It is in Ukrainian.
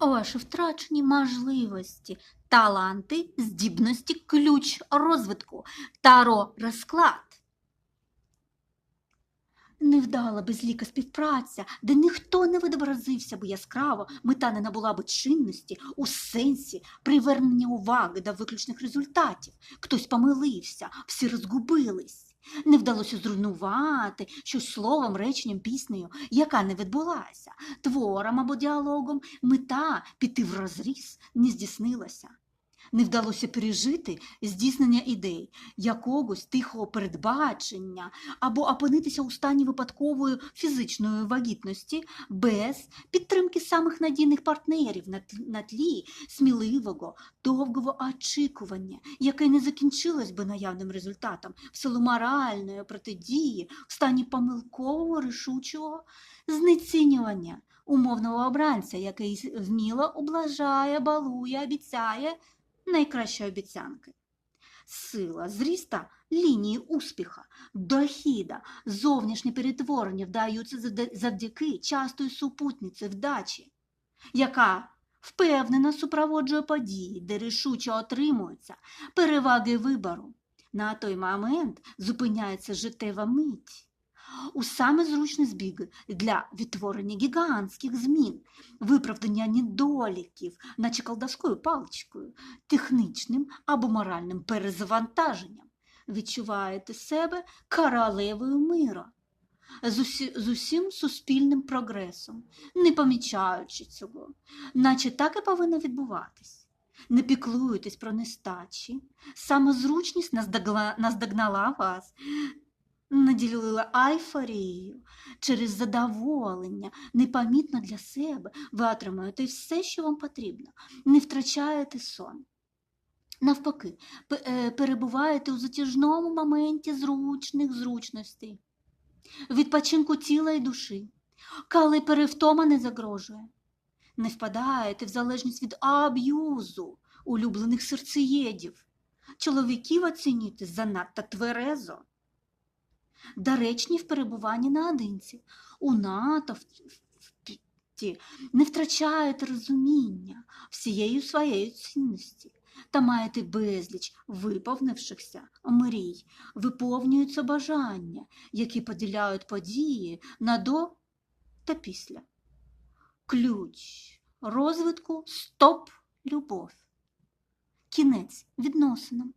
Ваші втрачені можливості, таланти, здібності, ключ розвитку, таро розклад. Невдала безліка співпраця, де ніхто не відобразився би яскраво, мета не набула би чинності у сенсі привернення уваги до виключних результатів. Хтось помилився, всі розгубились. Не вдалося зруйнувати щось словом, реченням, піснею, яка не відбулася, твором або діалогом, мета піти в розріз не здійснилася. Не вдалося пережити здійснення ідей, якогось тихого передбачення або опинитися у стані випадкової фізичної вагітності без підтримки самих надійних партнерів на тлі, сміливого, довгого очікування, яке не закінчилось би наявним результатом в силу моральної протидії в стані помилкового рішучого знецінювання умовного обранця, який вміло облажає, балує, обіцяє найкращі обіцянки. Сила зріста лінії успіха, дохіда, зовнішнє перетворення вдаються завдяки частої супутниці вдачі, яка впевнено супроводжує події, де рішуче отримуються переваги вибору. На той момент зупиняється життєва мить. У саме зручний збіг для відтворення гігантських змін, виправдання недоліків, наче колдовською паличкою, технічним або моральним перезавантаженням. Відчуваєте себе королевою мира. З, усі, з усім суспільним прогресом, не помічаючи цього, наче так і повинно відбуватись. Не піклуєтесь про нестачі, самозручність наздогнала вас, наділила айфорією через задоволення, непомітно для себе, ви отримаєте все, що вам потрібно, не втрачаєте сон. Навпаки, е, перебуваєте у затяжному моменті зручних зручностей, відпочинку тіла і душі, коли перевтома не загрожує. Не впадаєте в залежність від аб'юзу улюблених серцеєдів. Чоловіків оцінюєте занадто тверезо. Доречні в перебуванні наодинці, у натовпі не втрачаєте розуміння всією своєю цінності та маєте безліч виповнившихся мрій, виповнюються бажання, які поділяють події на до та після. Ключ розвитку стоп любов. Кінець відносинам.